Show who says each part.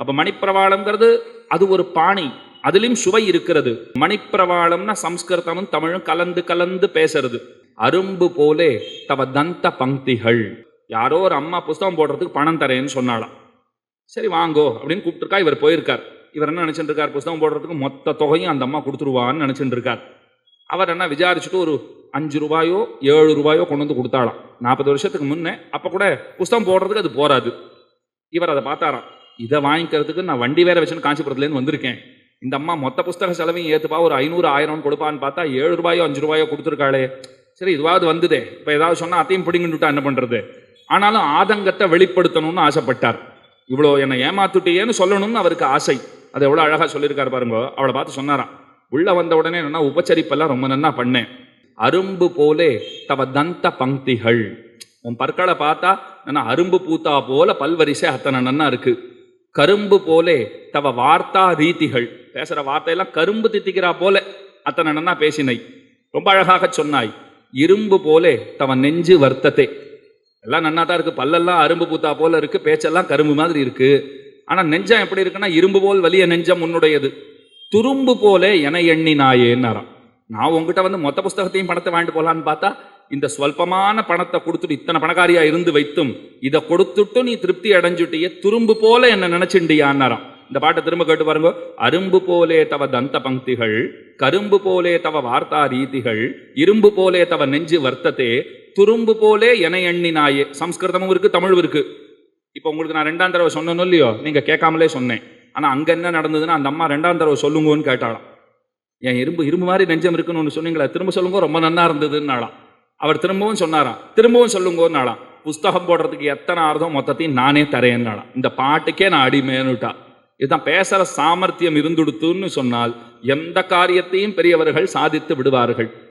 Speaker 1: அப்ப மணிப்பிரவாளம்ங்கிறது அது ஒரு பாணி. அதிலும் சுவை இருக்கிறது. மணிப்பிரவாளம்னா சம்ஸ்கிருதமும் தமிழும் கலந்து கலந்து பேசுறது. அரும்பு போலே தவ தந்த பங்கிகள். யாரோ ஒரு அம்மா புஸ்தகம் போடுறதுக்கு பணம் தரேன்னு சொன்னாலாம் சரி வாங்கோ அப்படின்னு கூப்பிட்டுருக்கா இவர் போயிருக்கார். இவர் என்ன நினைச்சிட்டு இருக்கார் புஸ்தகம் போடுறதுக்கு மொத்த தொகையும் அந்த அம்மா கொடுத்துருவான்னு நினைச்சிட்டு இருக்கார் அவர் என்ன விசாரிச்சுட்டு ஒரு அஞ்சு ரூபாயோ ஏழு ரூபாயோ கொண்டு வந்து கொடுத்தாளாம். நாற்பது வருஷத்துக்கு முன்னே அப்போ கூட புஸ்தகம் போடுறதுக்கு அது போராது இவர் அதை பார்த்தாராம். இதை வாங்கிக்கிறதுக்கு நான் வண்டி வேற வச்சுன்னு காஞ்சிபுரத்துலேருந்து வந்திருக்கேன். இந்த அம்மா மொத்த புஸ்தக செலவையும் ஏற்றுப்பா ஒரு ஐநூறு ஆயிரம்னு கொடுப்பான்னு பார்த்தா ஏழு ரூபாயோ அஞ்சு ரூபாயோ கொடுத்துருக்காளே. சரி இதுவாவது வந்ததே. இப்போ ஏதாவது சொன்னால் அத்தையும் பிடிங்கிட்டுட்டா என்ன பண்ணுறது ஆனாலும் ஆதங்கத்தை வெளிப்படுத்தணும்னு ஆசைப்பட்டார். இவ்வளோ என்னை ஏமாத்துட்டியேன்னு சொல்லணும்னு அவருக்கு ஆசை. அது எவ்வளோ அழகாக சொல்லியிருக்காரு பாருங்க. அவளை பார்த்து சொன்னாராம். உள்ளே வந்த உடனே என்னன்னா உபச்சரிப்பெல்லாம் ரொம்ப நன்னா பண்ணேன். அரும்பு போலே தவ தந்த பங்கிகள். உன் பற்களை பார்த்தா என்ன அரும்பு பூத்தா போல பல்வரிசை அத்தனை நன்னா இருக்கு. கரும்பு போலே தவ வார்த்தா ரீதிகள். பேசுகிற வார்த்தையெல்லாம் கரும்பு தித்திக்கிறா போல. அத்தனை நன்னா பேசினை ரொம்ப அழகாக சொன்னாய். இரும்பு போலே தவ நெஞ்சு வர்த்தத்தை. எல்லாம் நன்னா தான் இருக்குது பல்லெல்லாம் அரும்பு பூத்தா போல இருக்குது பேச்செல்லாம் கரும்பு மாதிரி இருக்குது ஆனால் நெஞ்சம் எப்படி இருக்குன்னா இரும்பு போல் வலிய நெஞ்சம் உன்னுடையது. துரும்பு போலே என எண்ணினாயேன்னாராம் நான் உங்ககிட்ட வந்து மொத்த புஸ்தகத்தையும் பணத்தை வாங்கிட்டு போகலான்னு பார்த்தா இந்த ஸ்வல்பமான பணத்தை கொடுத்துட்டு இத்தனை பணக்காரியா இருந்து வைத்தும் இதை கொடுத்துட்டு நீ திருப்தி அடைஞ்சுட்டியே துரும்பு போல என்ன நினைச்சுண்டியான்னாராம் இந்த பாட்டை திரும்ப கேட்டு பாருங்க. அரும்பு போலே தவ தந்த பங்கிகள் கரும்பு போலே தவ வார்த்தா ரீதிகள் இரும்பு போலே தவ நெஞ்சு வர்த்தத்தே துரும்பு போலே என எண்ணினாயே. சம்ஸ்கிருதமும் இருக்கு தமிழும் இருக்கு. இப்போ உங்களுக்கு நான் ரெண்டாம் தடவை சொன்னேனோ இல்லையோ? நீங்க கேட்காமலே சொன்னேன். ஆனா அங்க என்ன நடந்ததுன்னா அந்த அம்மா ரெண்டாம் தடவை சொல்லுங்கன்னு கேட்டாளாம். என் இரும்பு இரும்பு மாதிரி நெஞ்சம் இருக்குன்னு ஒன்று சொன்னீங்களா திரும்ப சொல்லுங்க ரொம்ப நன்னா இருந்ததுன்னாலாம் அவர் திரும்பவும் சொன்னாராம். திரும்பவும் சொல்லுங்கன்னாலாம் புஸ்தகம் போடுறதுக்கு எத்தனை அர்த்தம் மொத்தத்தையும் நானே தரேன்னாலாம் இந்த பாட்டுக்கே நான் அடிமேனுட்டா இதுதான் பேசுற சாமர்த்தியம் இருந்துடுத்துன்னு சொன்னால் எந்த காரியத்தையும் பெரியவர்கள் சாதித்து விடுவார்கள்.